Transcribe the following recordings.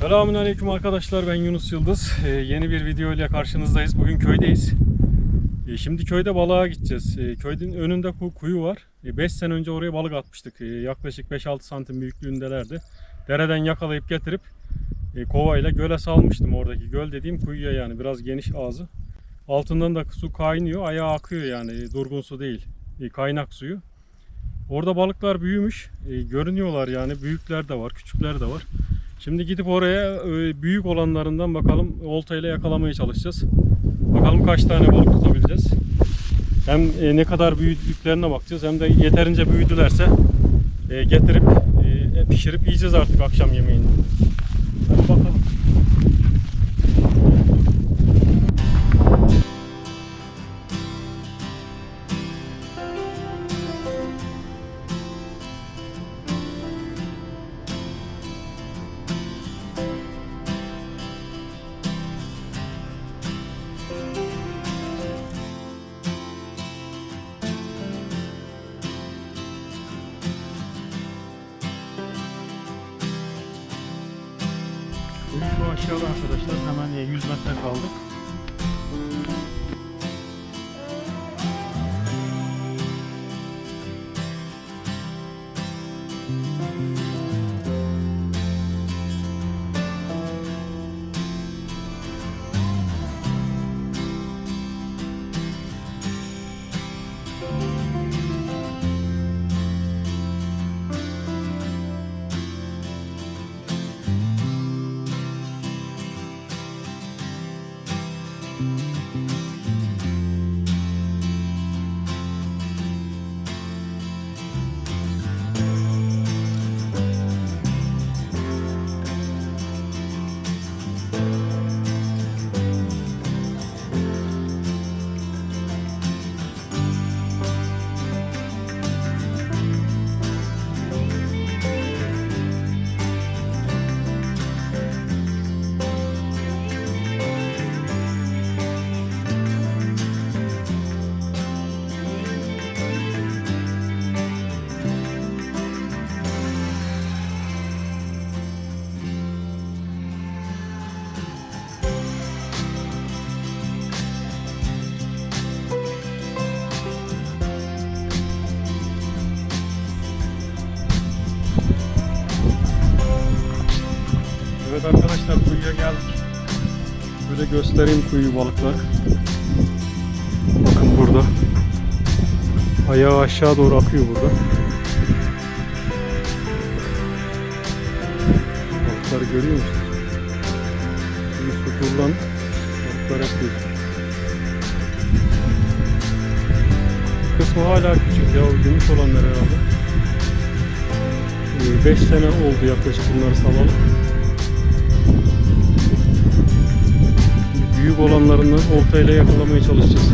Selamünaleyküm arkadaşlar ben Yunus Yıldız. Ee, yeni bir video ile karşınızdayız. Bugün köydeyiz. Ee, şimdi köyde balığa gideceğiz. Ee, köyün önünde ku- kuyu var. 5 sene önce oraya balık atmıştık. Ee, yaklaşık 5-6 santim büyüklüğündelerdi. Dereden yakalayıp getirip e, kovayla göle salmıştım oradaki. Göl dediğim kuyuya yani biraz geniş ağzı. Altından da su kaynıyor. Ayağı akıyor yani e, durgun su değil. E, kaynak suyu. Orada balıklar büyümüş. E, görünüyorlar yani. Büyükler de var, küçükler de var. Şimdi gidip oraya e, büyük olanlarından bakalım oltayla yakalamaya çalışacağız. Bakalım kaç tane balık tutabileceğiz. Hem e, ne kadar büyüdüklerine bakacağız hem de yeterince büyüdülerse e, getirip pişirip yiyeceğiz artık akşam yemeğini. Hadi bakalım. Şu aşağıda arkadaşlar hemen 100 metre kaldı. Göstereyim kuyu balıkları. Bakın burada. Ayağı aşağı doğru akıyor burada. Balıkları görüyor musunuz? Şimdi suturlan balıklar hep kısmı hala küçük ya, gümüş olanlar herhalde. 5 sene oldu yaklaşık bunları salalı. Şimdi büyük olanlarından oltayla yakalamaya çalışacağız.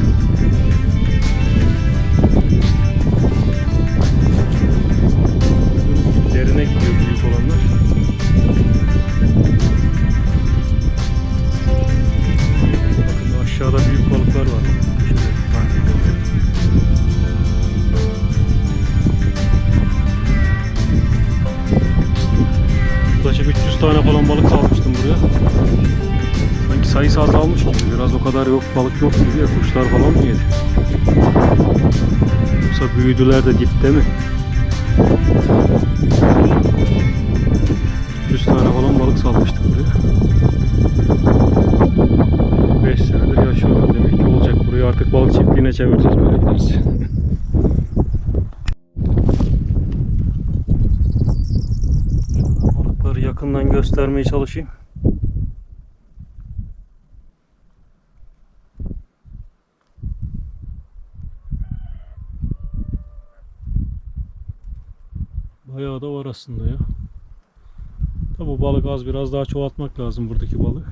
Derine gidiyor büyük olanlar. Bakın aşağıda büyük balıklar var. Yaklaşık 300 tane falan balık salmıştım buraya. Sayısı azalmış gibi. Biraz o kadar yok balık yok gibi ya. Kuşlar falan mı yedi? Yoksa büyüdüler de dipte mi? 100 tane falan balık salmıştık buraya. 5 senedir yaşıyorlar. Demek ki olacak. Burayı artık balık çiftliğine çevireceğiz böyle. Balıkları yakından göstermeye çalışayım. Bayağı da var aslında ya. Tabi bu balık az biraz daha çoğaltmak lazım buradaki balığı.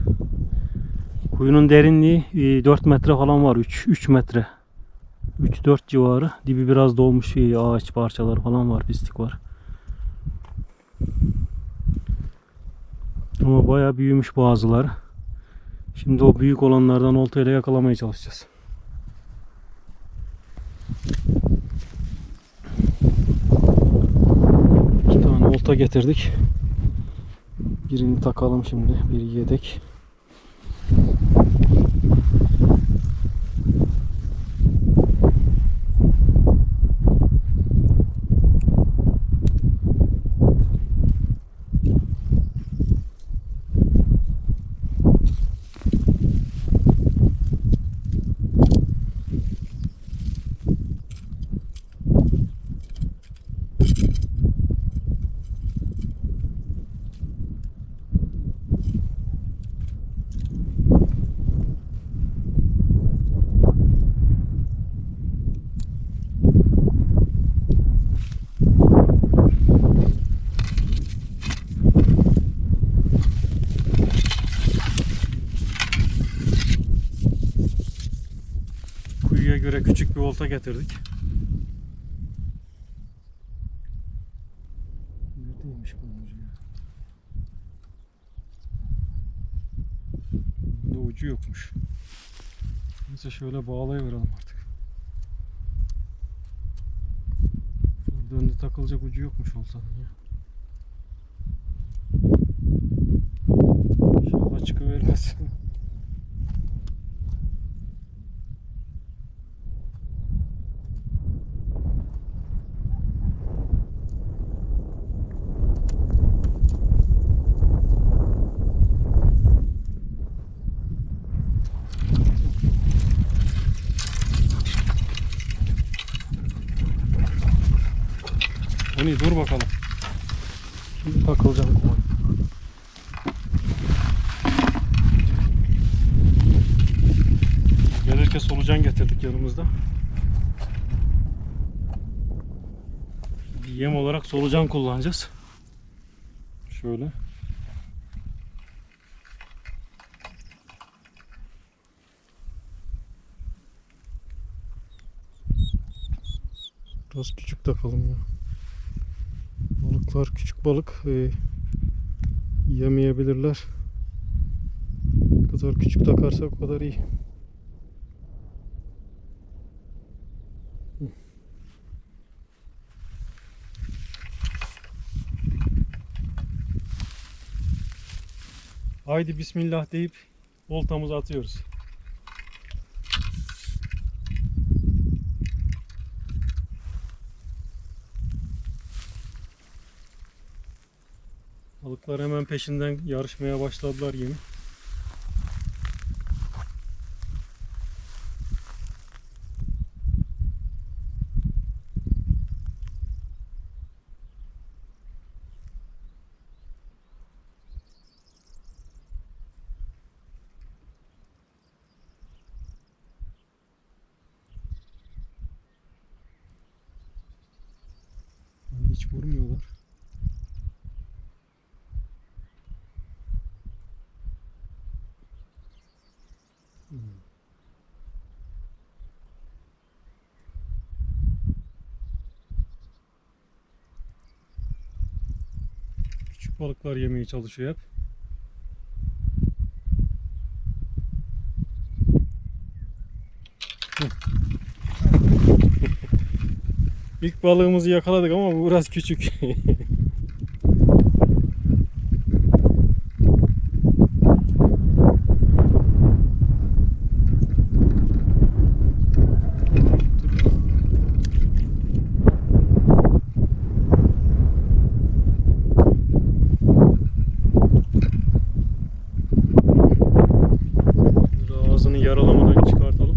Kuyunun derinliği e, 4 metre falan var. 3 3 metre. 3-4 civarı. Dibi biraz dolmuş e, ağaç parçaları falan var. Pislik var. Ama bayağı büyümüş bazıları. Şimdi o büyük olanlardan oltayla yakalamaya çalışacağız. Getirdik. Birini takalım şimdi. Bir yedek. Kuyuya göre küçük bir olta getirdik. Neredeymiş bunun ucu ya? Bunda ucu yokmuş. Neyse şöyle bağlayıverelim artık. Önde takılacak ucu yokmuş oltanın ya. İnşallah çıkıvermez. Hani dur bakalım. Şimdi takılacağım kova. Gelirken solucan getirdik yanımızda. Bir yem olarak solucan kullanacağız. Şöyle. Biraz küçük takalım ya. Balıklar küçük balık e, yemeyebilirler. Ne kadar küçük takarsak o kadar iyi. Haydi bismillah deyip oltamızı atıyoruz. Balıklar hemen peşinden yarışmaya başladılar yemi. Hiç vurmuyorlar. Küçük balıklar yemeye çalışıyor hep. İlk balığımızı yakaladık ama bu biraz küçük. Burada ağzını yaralamadan çıkartalım.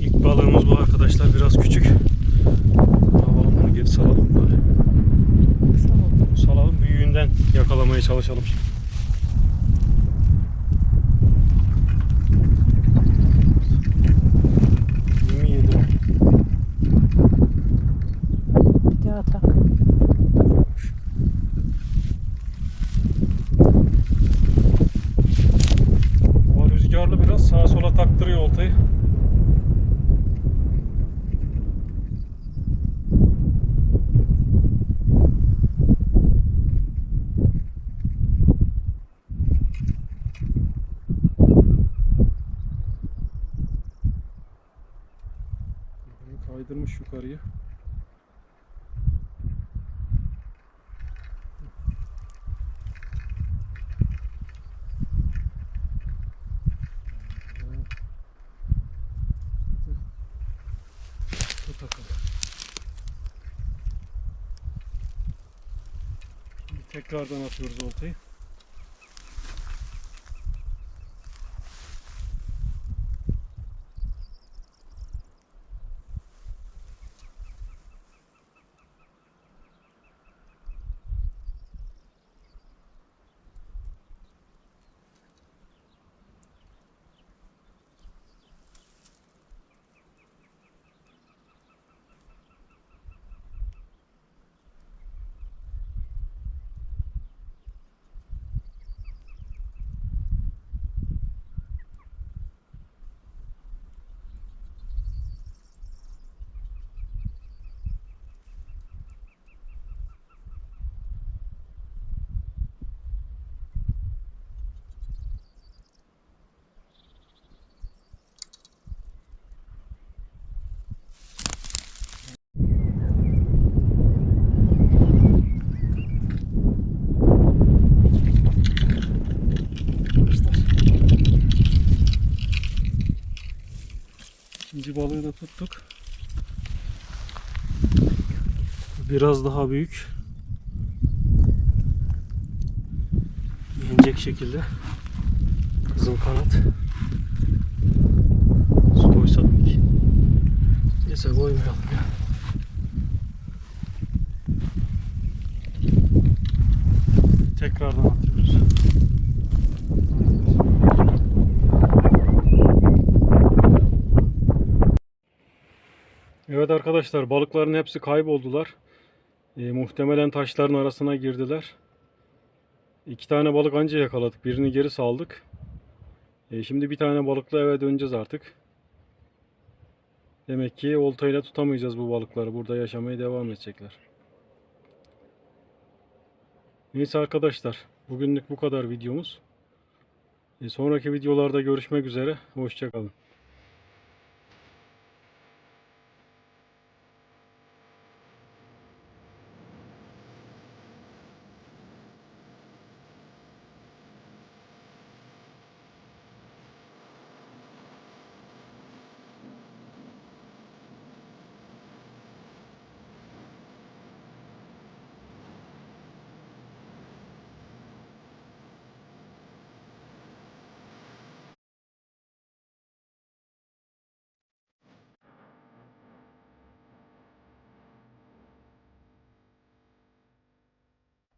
İlk balığımız bu arkadaşlar biraz küçük. Alalım bunu geri salalım bari. Salalım büyüğünden yakalamaya çalışalım. Yemi yedi o. Bir daha tak. Hava rüzgarlı biraz sağa sola taktırıyor yukarıya. Tut bakalım. Şimdi tekrardan atıyoruz oltayı. İkinci balığı da tuttuk. Biraz daha büyük. Yenecek şekilde. Kızıl kanat. Su koysak mı ki? Neyse koymayalım ya. Tekrardan atıyoruz. Evet arkadaşlar balıkların hepsi kayboldular. E, muhtemelen taşların arasına girdiler. İki tane balık anca yakaladık. Birini geri saldık. E, şimdi bir tane balıkla eve döneceğiz artık. Demek ki oltayla tutamayacağız bu balıkları. Burada yaşamaya devam edecekler. Neyse arkadaşlar. Bugünlük bu kadar videomuz. E, sonraki videolarda görüşmek üzere. Hoşçakalın.